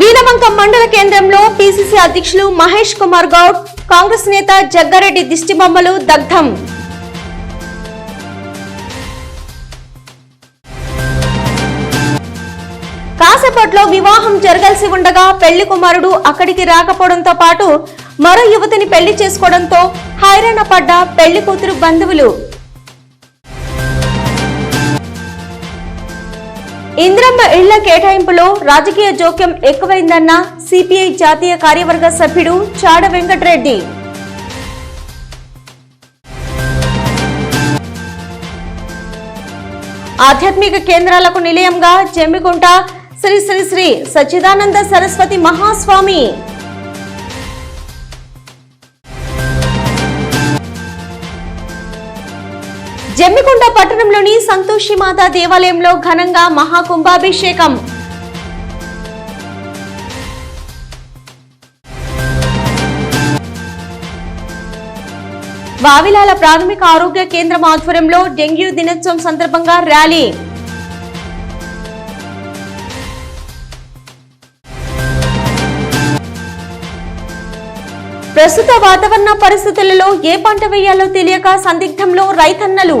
వీరవంకం మండల కేంద్రంలో పిసిసి అధ్యక్షులు మహేష్ కుమార్ గౌడ్ కాంగ్రెస్ నేత జగ్గారెడ్డి దిష్టిబొమ్మలు దగ్ధం. కాసేపట్లో వివాహం జరగాల్సి ఉండగా పెళ్ళి కుమారుడు అక్కడికి రాకపోవడంతో పాటు మరో యువతిని పెళ్ళి చేసుకోవడంతో హైరాణ పడ్డ పెళ్ళి కూతురు బంధువులు. ఇంద్రమ్మ ఇళ్ళ కేటాయింపులో రాజకీయ జోక్యం ఎక్కువైందన్న సిపిఐ జాతీయ కార్యవర్గ సభ్యుడు చాడ వెంకటరెడ్డి. ఆధ్యాత్మిక కేంద్రాలకు నిలయంగా జమ్మికుంట శ్రీ శ్రీ శ్రీ సచ్చిదానంద సరస్వతి మహాస్వామి. జమ్మికుంట పట్టణంలోని సంతోషి మాత దేవాలయంలో ఘనంగా మహాకుంభాభిషేకం. వావిలాల ప్రాథమిక ఆరోగ్య కేంద్రం ఆధ్వర్యంలో డెంగ్యూ దినోత్సవం సందర్భంగా ర్యాలీ. ప్రస్తుత వాతావరణ పరిస్థితులలో ఏ పంట వేయాలో తెలియక సందిగ్ధంలో రైతన్నలు.